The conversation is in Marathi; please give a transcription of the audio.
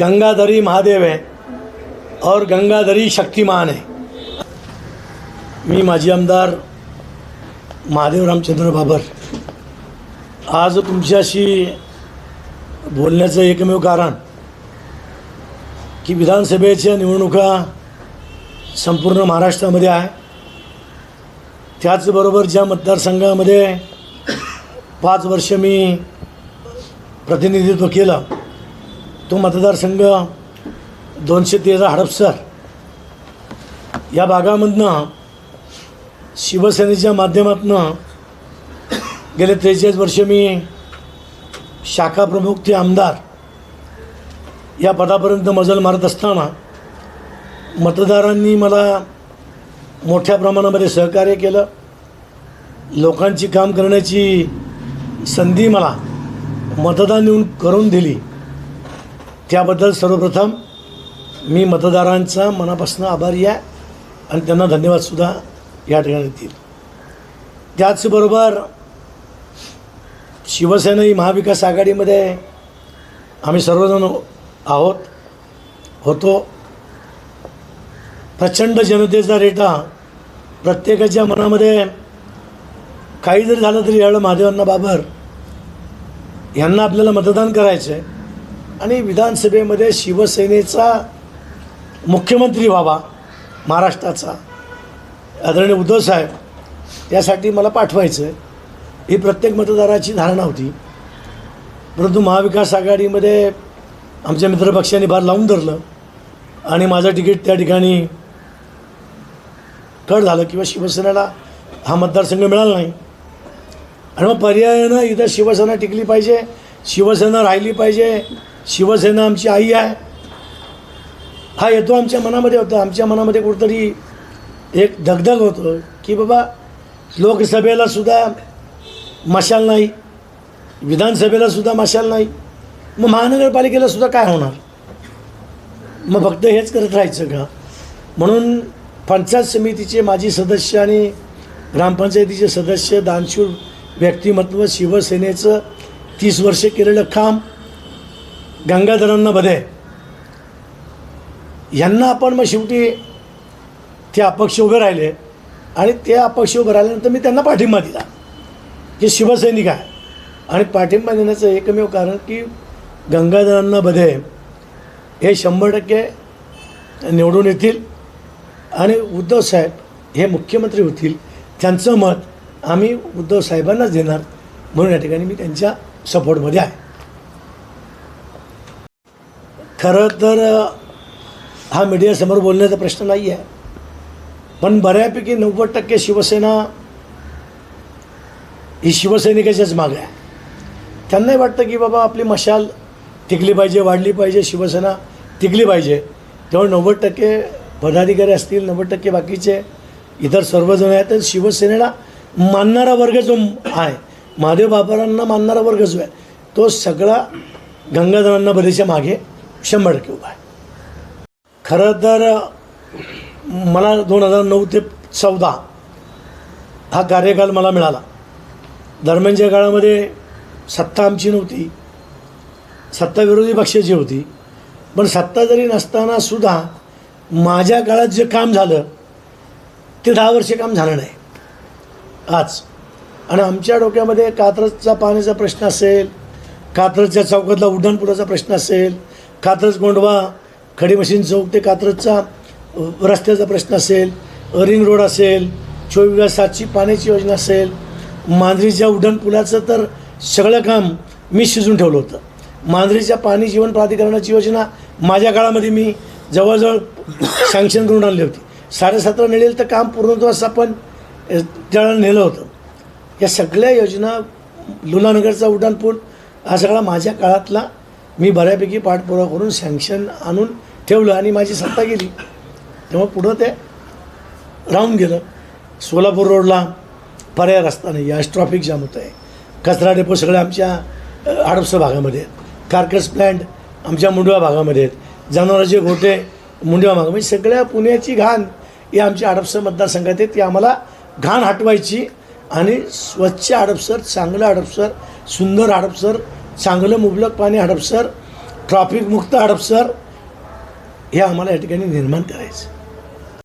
गंगाधरी महादेव है और गंगाधरी शक्तिमान है। मी माजी आमदार महादेव रामचंद्र बाबर। आज तुमच्याशी बोलण्याचं एकमेव कारण की विधानसभेच्या निवडणुका संपूर्ण महाराष्ट्रामध्ये आहे. त्याचबरोबर ज्या मतदारसंघामध्ये पाच वर्ष मी प्रतिनिधित्व केलं तो मतदारसंघ दोनशे तेरा हडपसर या भागामधनं शिवसेनेच्या माध्यमातून गेले त्रेचाळीस वर्ष मी शाखा प्रमुख ते आमदार या पदापर्यंत मजल मारत असताना मतदारांनी मला मोठ्या प्रमाणामध्ये सहकार्य केलं. लोकांची काम करण्याची संधी मला मतदान येऊन करून दिली. त्याबद्दल सर्वप्रथम मी मतदारांचा मनापासून आभारी आहे आणि त्यांना धन्यवादसुद्धा या ठिकाणी देतील. त्याचबरोबर शिवसेना ही महाविकास आघाडीमध्ये आम्ही सर्वजण आहोत होतो. प्रचंड जनतेचा रेटा प्रत्येकाच्या मनामध्ये काही जरी झालं तरी यावेळेला महादेवांना बाबर यांना आपल्याला मतदान करायचं आहे आणि विधानसभेमध्ये शिवसेनेचा मुख्यमंत्री व्हावा महाराष्ट्राचा. आदरणीय उद्धव साहेब त्यासाठी मला पाठवायचं आहे ही प्रत्येक मतदाराची धारणा होती. परंतु महाविकास आघाडीमध्ये आमच्या मित्रपक्षांनी भार लावून धरलं आणि माझं तिकीट त्या ठिकाणी कट झालं किंवा शिवसेनेला हा मतदारसंघ मिळाला नाही. आणि मग पर्यायानं इथं शिवसेना टिकली पाहिजे शिवसेना राहिली पाहिजे शिवसेना आमची आई आहे. हा येतो आमच्या मनामध्ये होता. आमच्या मनामध्ये कुठंतरी एक धगधग होतं की बाबा लोकसभेला सुद्धा मशाल नाही. विधानसभेला सुद्धा मशाल नाही. मग महानगरपालिकेला सुद्धा काय होणार? मग फक्त हेच करत राहायचं का? म्हणून पंचायत समितीचे माजी सदस्य आणि ग्रामपंचायतीचे सदस्य दानशूर व्यक्तिमत्व शिवसेनेचं तीस वर्षे केलेलं काम गंगाधरांना बधे यांना आपण मग शेवटी ते अपक्ष उभे राहिले. आणि ते अपक्ष उभे राहिल्यानंतर मी त्यांना पाठिंबा दिला. की शिवसैनिक आहे. आणि पाठिंबा देण्याचं एकमेव कारण की गंगाधरांना बधे हे शंभर टक्के निवडून येतील. आणि उद्धव साहेब हे मुख्यमंत्री होतील. त्यांचं मत आम्ही उद्धव साहेबांनाच देणार. म्हणून या ठिकाणी मी त्यांच्या सपोर्टमध्ये आहे. खरं तर हा मीडियासमोर बोलण्याचा प्रश्न नाही आहे. पण बऱ्यापैकी नव्वद टक्के शिवसेना ही शिवसैनिकाच्याच मागे आहे. त्यांनाही वाटतं की बाबा आपली मशाल टिकली पाहिजे वाढली पाहिजे शिवसेना टिकली पाहिजे. तेव्हा नव्वद टक्के पदाधिकारी असतील नव्वद टक्के बाकीचे इतर सर्वजण आहेत तर शिवसेनेला मानणारा वर्ग जो आहे महादेव बाबारांना मानणारा वर्ग जो आहे तो सगळा गंगाधरांना बरेचशा मागे शंभर टक्के उभा आहे. खरं तर मला दोन हजार नऊ ते चौदा हा कार्यकाल मला मिळाला. दरम्यानच्या काळामध्ये सत्ता आमची नव्हती. सत्ता विरोधी पक्षाची होती. पण सत्ता जरी नसताना सुद्धा माझ्या काळात जे काम झालं ते दहा वर्षे काम झालं नाही. आज. आणि आमच्या डोक्यामध्ये कात्रजचा पाण्याचा प्रश्न असेल कात्रजच्या चौकातला उड्डाणपुराचा प्रश्न असेल कात्रज गोंडवा खडी मशीन चौक ते कात्रजचा रस्त्याचा प्रश्न असेल रिंग रोड असेल चोवीस सातची पाण्याची योजना असेल मांजरीच्या उड्डाणपुलाचं तर सगळं काम मी शिजून ठेवलं होतं. मांजरीच्या पाणी जीवन प्राधिकरणाची योजना माझ्या काळामध्ये मी जवळजवळ सँक्शन करून आणली होती. साडेसातला नेलेलं तर काम पूर्णत्वास आपण त्याला नेलं होतं. या सगळ्या योजना लुनानगरचा उड्डाणपूल हा सगळा माझ्या काळातला मी बऱ्यापैकी पाठपुरावा करून सँक्शन आणून ठेवलं आणि माझी सत्ता गेली. तेव्हा पुढं ते राहून गेलं. सोलापूर रोडला पर्याय रस्ता नाही. आज ट्रॉफिक जाम होतं आहे कचरा डेपो सगळे आमच्या अ, भागामध्ये आहेत. कारकस प्लॅन्ट आमच्या मुंडवा भागामध्ये आहेत. जनावरांचे गोटे मुंडवा भागामध्ये म्हणजे सगळ्या पुण्याची घाण ही आमच्या आडपसर मतदारसंघात आहे ती आम्हाला घाण हटवायची आणि स्वच्छ आडपसर चांगलं आडपसर सुंदर हडपसर चांगलं मुबलक पाणी हडपसर ट्रॉफिकमुक्त हडपसर हे आम्हाला या ठिकाणी निर्माण करायचं.